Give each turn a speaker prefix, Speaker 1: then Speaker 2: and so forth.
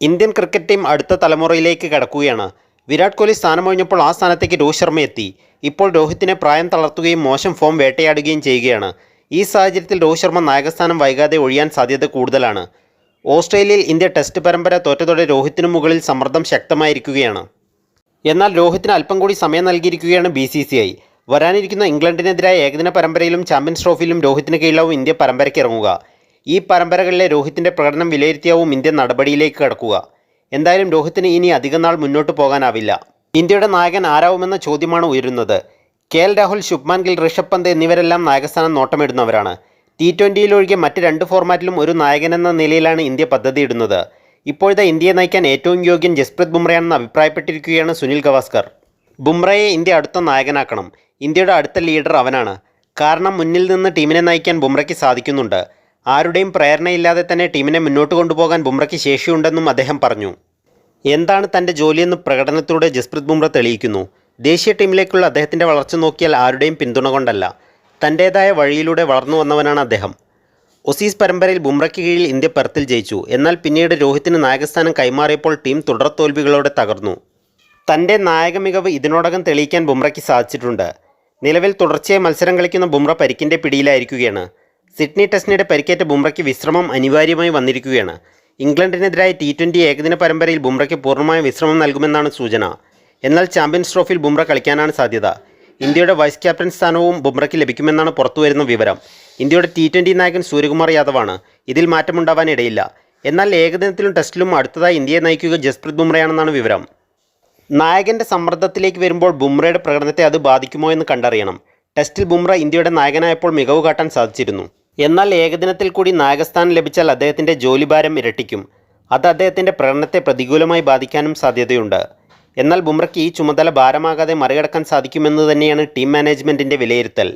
Speaker 1: Indian cricket team അടുത്ത തലമുറയിലേക്ക് കടക്കുകയാണ്. വിരാട് കോഹ്ലി സ്ഥാനമൊഴിഞ്ഞപ്പോൾ ആ സ്ഥാനത്തേക്ക് രോഹിത് ശർമ്മ എത്തി. ഇപ്പോൾ രോഹിത്തിനെ പ്രായം തളർത്തുകയും മോശം ഫോം വേട്ടയാടുകയും ചെയ്യുകയാണ്. ഈ സാഹചര്യത്തിൽ രോഹിത് ശർമ്മ നായകസ്ഥാനം വൈകാതെ ഒഴിയാൻ സാധ്യത കൂടുതലാണ്. ഓസ്ട്രേലിയയിൽ ഇന്ത്യ ടെസ്റ്റ് പരമ്പര തോറ്റതോടെ രോഹിത്തിനു മുകളിൽ സമ്മർദ്ദം ശക്തമായിരിക്കുകയാണ്. എന്നാൽ രോഹിത്തിന് അല്പം കൂടി സമയം നൽകിയിരിക്കുകയാണ് ബി സി സി ഐ. വരാനിരിക്കുന്ന ഇംഗ്ലണ്ടിനെതിരായ ഏകദിന പരമ്പരയിലും ചാമ്പ്യൻസ് ട്രോഫിയിലും രോഹിത്തിന് കീഴിലാവും ഇന്ത്യ പരമ്പരയ്ക്ക് ഇറങ്ങുക. ഈ പരമ്പരകളിലെ രോഹിത്തിന്റെ പ്രകടനം വിലയിരുത്തിയാവും ഇന്ത്യൻ നടപടിയിലേക്ക് കടക്കുക. എന്തായാലും രോഹിത്തിന് ഇനി അധികം നാൾ മുന്നോട്ട് പോകാനാവില്ല. ഇന്ത്യയുടെ നായകൻ ആരാവുമെന്ന ചോദ്യമാണ് ഉയരുന്നത്. കെ എൽ രാഹുൽ ശുഭ്മാൻ ഗിൽ ഋഷഭ് പന്ത് എന്നിവരെല്ലാം നായകസ്ഥാനം നോട്ടമിടുന്നവരാണ്. ടി ട്വന്റിയിലൊഴികെ മറ്റ് രണ്ട് ഫോർമാറ്റിലും ഒരു നായകനെന്ന നിലയിലാണ് ഇന്ത്യ പദ്ധതിയിടുന്നത്. ഇപ്പോഴത്തെ ഇന്ത്യയെ നയിക്കാൻ ഏറ്റവും യോഗ്യൻ ജസ്പ്രീത് ബുംറയാണെന്ന് അഭിപ്രായപ്പെട്ടിരിക്കുകയാണ് സുനിൽ ഗവാസ്കർ. ബുംറയെ ഇന്ത്യ അടുത്ത നായകനാക്കണം. ഇന്ത്യയുടെ അടുത്ത ലീഡർ അവനാണ്. കാരണം മുന്നിൽ നിന്ന് ടീമിനെ നയിക്കാൻ ബുംറയ്ക്ക് സാധിക്കുന്നുണ്ട്. ആരുടെയും പ്രേരണയില്ലാതെ തന്നെ ടീമിനെ മുന്നോട്ട് കൊണ്ടുപോകാൻ ബുംറയ്ക്ക് ശേഷിയുണ്ടെന്നും അദ്ദേഹം പറഞ്ഞു. എന്താണ് തന്റെ ജോലിയെന്ന് പ്രകടനത്തിലൂടെ ജസ്പ്രീത് ബുംറ തെളിയിക്കുന്നു. ദേശീയ ടീമിലേക്കുള്ള അദ്ദേഹത്തിന്റെ വളർച്ച നോക്കിയാൽ ആരുടെയും പിന്തുണ കൊണ്ടല്ല. തന്റേതായ വഴിയിലൂടെ വളർന്നു വന്നവനാണ് അദ്ദേഹം. ഒസീസ് പരമ്പരയിൽ ബുംറയ്ക്ക് കീഴിൽ ഇന്ത്യ പെർത്തിൽ ജയിച്ചു. എന്നാൽ പിന്നീട് രോഹിത്തിന് നായകസ്ഥാനം കൈമാറിയപ്പോൾ ടീം തുടർ തോൽവികളോടെ തകർന്നു. തന്റെ നായക മികവ് ഇതിനോടകം തെളിയിക്കാൻ ബുംറയ്ക്ക് സാധിച്ചിട്ടുണ്ട്. നിലവിൽ തുടർച്ചയായി മത്സരം കളിക്കുന്ന ബുംറ പരിക്കിന്റെ പിടിയിലായിരിക്കുകയാണ്. സിഡ്നി ടെസ്റ്റിനിടെ പരിക്കേറ്റ ബുംറയ്ക്ക് വിശ്രമം അനിവാര്യമായി വന്നിരിക്കുകയാണ്. ഇംഗ്ലണ്ടിനെതിരായ ടി ട്വന്റി ഏകദിന പരമ്പരയിൽ ബുംറയ്ക്ക് പൂർണമായ വിശ്രമം നൽകുമെന്നാണ് സൂചന. എന്നാൽ ചാമ്പ്യൻസ് ട്രോഫിയിൽ ബുംറ കളിക്കാനാണ് സാധ്യത. ഇന്ത്യയുടെ വൈസ് ക്യാപ്റ്റൻ സ്ഥാനവും ബുംറയ്ക്ക് ലഭിക്കുമെന്നാണ് പുറത്തുവരുന്ന വിവരം. ഇന്ത്യയുടെ ടി ട്വന്റി നായകൻ സൂര്യകുമാർ യാദവാണ്. ഇതിൽ മാറ്റമുണ്ടാവാനിടയില്ല. എന്നാൽ ഏകദിനത്തിലും ടെസ്റ്റിലും അടുത്തതായി ഇന്ത്യയെ നയിക്കുക ജസ്പ്രീത് ബുംറയാണെന്നാണ് വിവരം. നായകന്റെ സമ്മർദ്ദത്തിലേക്ക് വരുമ്പോൾ ബുംറയുടെ പ്രകടനത്തെ അത് ബാധിക്കുമോ എന്ന് കണ്ടറിയണം. ടെസ്റ്റിൽ ബുംറ ഇന്ത്യയുടെ നായകനായപ്പോൾ മികവ് കാട്ടാൻ സാധിച്ചിരുന്നു. എന്നാൽ ഏകദിനത്തിൽ കൂടി നായകസ്ഥാനം ലഭിച്ചാൽ അദ്ദേഹത്തിന്റെ ജോലിഭാരം ഇരട്ടിക്കും. അത് അദ്ദേഹത്തിന്റെ പ്രകടനത്തെ പ്രതികൂലമായി ബാധിക്കാനും സാധ്യതയുണ്ട്. എന്നാൽ ബുംറയ്ക്ക് ഈ ചുമതല ഭാരമാകാതെ മറികടക്കാൻ സാധിക്കുമെന്ന് തന്നെയാണ് ടീം മാനേജ്മെന്റിന്റെ വിലയിരുത്തൽ.